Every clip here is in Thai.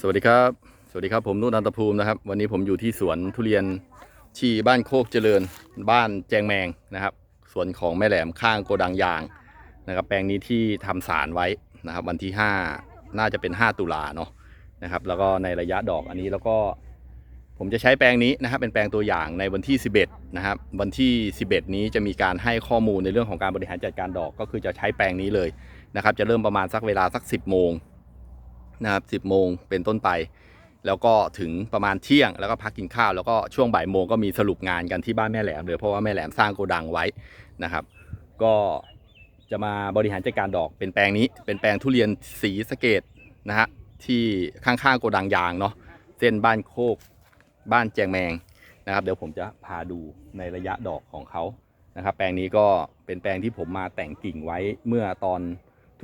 สวัสดีครับ สวัสดีครับผมนุ่นอันตภูมินะครับ วันนี้ผมอยู่ที่สวนทุเรียนที่บ้านโคกเจริญ บ้านแจงแมงนะครับสวนของแม่แหลมข้างโกดังยางนะครับแปลงนี้ที่ทำสารไว้นะครับ วันที่ 5 น่าจะเป็น 5 ตุลาเนาะนะครับ แล้วก็ในระยะดอกอันนี้แล้วก็ ผมจะใช้แปลงนี้นะครับ เป็นแปลงตัวอย่างในวันที่ 11 นะครับ วันที่ 11 นี้จะมีการให้ข้อมูลในเรื่องของการบริหารจัดการดอกก็คือจะใช้แปลงนี้เลยนะครับ จะเริ่มประมาณสักเวลาสัก 10 โมง นะครับ10โมงเป็นต้นไป แล้วก็ถึงประมาณเที่ยงแล้วก็พักกินข้าว แล้วก็ช่วงบ่ายโมงก็มีสรุปงานกันที่บ้านแม่แหลมเลยเพราะว่าแม่แหลมสร้างโกดังไว้นะครับ ก็จะมาบริหารจัดการดอกเป็นแปลงนี้ เป็นแปลงทุเรียนสีสะเกตนะฮะที่ข้างๆโกดังยางเนาะเส้นบ้านโคกบ้านแจงแมงนะครับ เดี๋ยวผมจะพาดูในระยะดอกของเขานะครับ แปลงนี้ก็เป็นแปลงที่ผมมาแต่งกิ่งไว้เมื่อตอน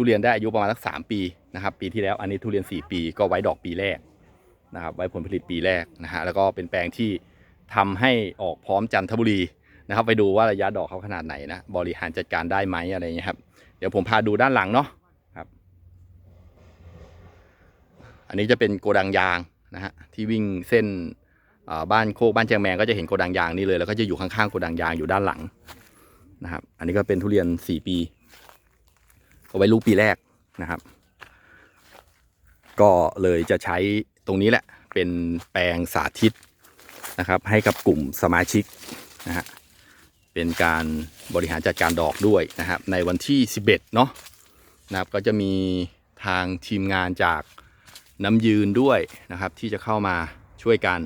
ทุเรียนได้อายุประมาณสักสามปีนะครับ ปีที่แล้วอันนี้ทุเรียน 4 ปีก็ไว้ดอกปีแรกนะครับ ไว้ผลผลิตปีแรกนะฮะแล้วก็เป็นแปลงที่ทำให้ออกพร้อมจันทบุรีนะครับ ไปดูว่าระยะดอกเขาขนาดไหนนะบริหารจัดการได้ไหมอะไรเงี้ยครับเดี๋ยวผมพาดูด้านหลังเนาะครับ อันนี้จะเป็นโกดังยางนะฮะที่วิ่งเส้นบ้านโคกบ้านแจงแมงก็จะเห็นโกดังยางนี่เลยแล้วก็จะอยู่ข้างๆโกดังยางอยู่ด้านหลังนะครับ อันนี้ก็เป็นทุเรียนสี่ปี เอาไว้ลูกปีแรกนะครับ ก็เลยจะใช้ตรงนี้แหละ เป็นแปลงสาธิตนะครับ ให้กับกลุ่มสมาชิกนะฮะเป็นการบริหารจัดการดอกด้วยนะครับ ในวันที่ 11 เนาะนะครับก็จะมีทางทีมงานจากน้ำยืนด้วยนะครับ ที่จะเข้ามาช่วยกัน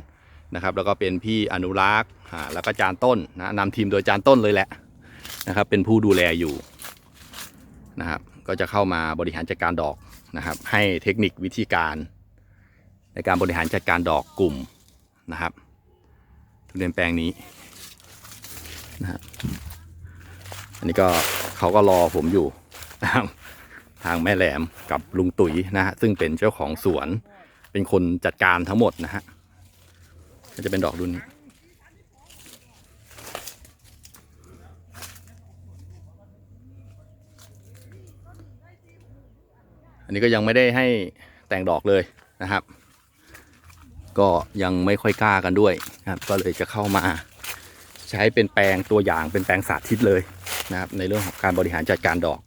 นะครับ แล้วก็เป็นพี่อนุรักษ์อ่าแล้วก็จานต้นนะนำทีมโดยจานต้นเลยแหละนะครับ เป็นผู้ดูแลอยู่นะครับ ก็จะเข้ามาบริหารจัดการดอกนะครับ ให้เทคนิควิธีการ ในการบริหารจัดการดอกกลุ่มนะครับทุเรียนแปลงนี้นะครับอันนี้ก็เขาก็รอผมอยู่นะครับทางแม่แหลมกับลุงตุ๋ยนะฮะซึ่งเป็นเจ้าของสวนเป็นคนจัดการทั้งหมดนะฮะก็จะเป็นดอกรุ่นนี้ อันนี้ก็ยังไม่ได้ให้แต่งดอกเลยนะครับ ก็ยังไม่ค่อยกล้ากันด้วยนะครับ ก็เลยจะเข้ามาใช้เป็นแปลงตัวอย่างเป็นแปลงสาธิตเลยนะครับ ในเรื่องของการบริหารจัดการดอก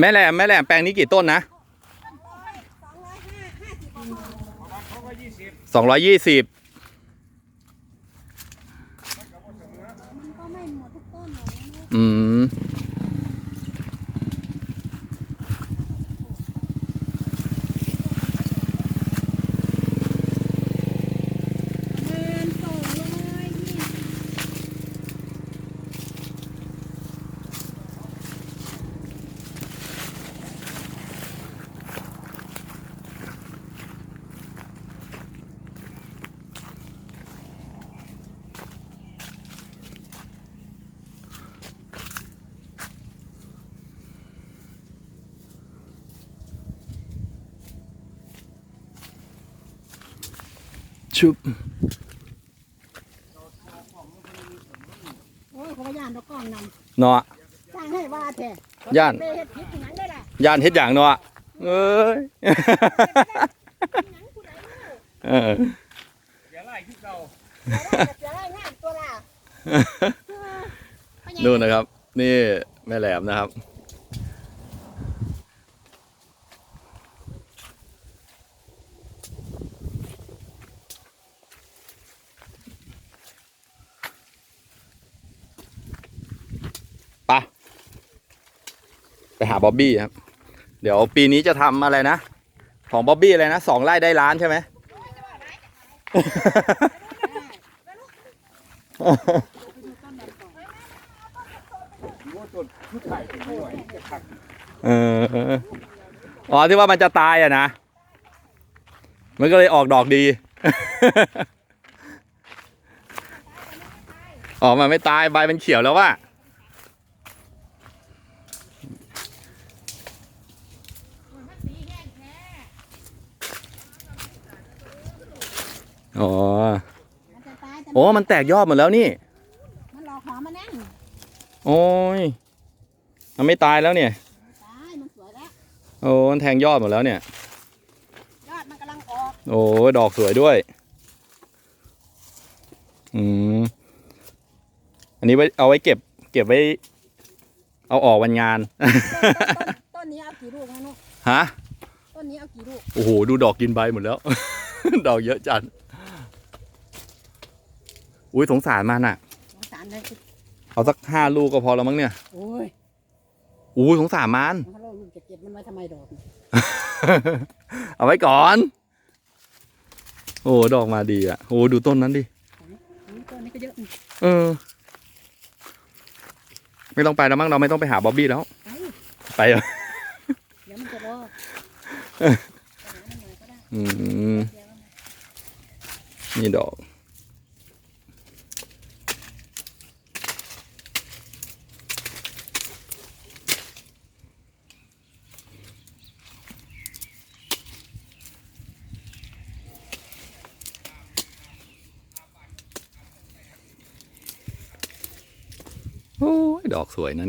แม่แหลมแม่แหลมแปลงนี้กี่ต้นนะ สองร้อยยี่สิบมันก็ไม่หมดทุกต้นหรอกนะอืม เงินสองร้อยยี่สิบ ชุบโอ้ยเขาพยานตะกล้องนเนาะำจ้างให้ว่าแท้ย่านเบเฮ็ดผิดที่ไหนได้ล่ะย่านเฮ็ดอย่างเนาะเอ้ยเออจะได้จะได้งานตัวล่ะนู่นนะครับ นี่แม่แหลมนะครับ ไปหาบ๊อบบี้ครับ เดี๋ยวปีนี้จะทำอะไรนะ ของบ๊อบบี้อะไรนะสองไร่ได้ล้านใช่ไหมเอออ๋อที่ว่ามันจะตายอะนะ มันก็เลยออกดอกดี อ๋อ มันไม่ตายใบมันเขียวแล้วว่ะ อ๋อ มันจะตายแต่โอ้ มันแตกยอดหมดแล้วนี่ มันหลอกหอมมานั่งโอ้ย มันไม่ตายแล้วเนี่ย ตายมันสวยแล้ว โอ้มันแทงยอดหมดแล้วเนี่ย ยอดมันกำลังออกโอ้ยดอกสวยด้วย อืม อันนี้ไว้เอาไว้เก็บ เก็บไว้ เอาออกวันงาน ต้นต้นต้นนี้เอากี่ลูกนะนุ๊กฮะ ต้นนี้เอากี่ลูกโอ้โห ดูดอกกินใบหมดแล้ว ดอกเยอะจัด อุ้ยสงสารมันอะ สงสารเลยเอาสักห้าลูกก็พอแล้วมั้งเนี่ย โอ้ยอุ้ยสงสารมัน เขาเล่าลูกจะเก็บมันไว้ทำไมดอกเอาไว้ก่อน โอ้ดอกมาดีอะโอ้ดูต้นนั้นดิ นี่ต้นนี้ก็เยอะเออ ไม่ต้องไปแล้วมั้งเราไม่ต้องไปหาบ๊อบบี้แล้ว ไปไปเหรอเดี๋ยวมันจะรออืมนี่ดอกโอ้ย ดอกสวยนะ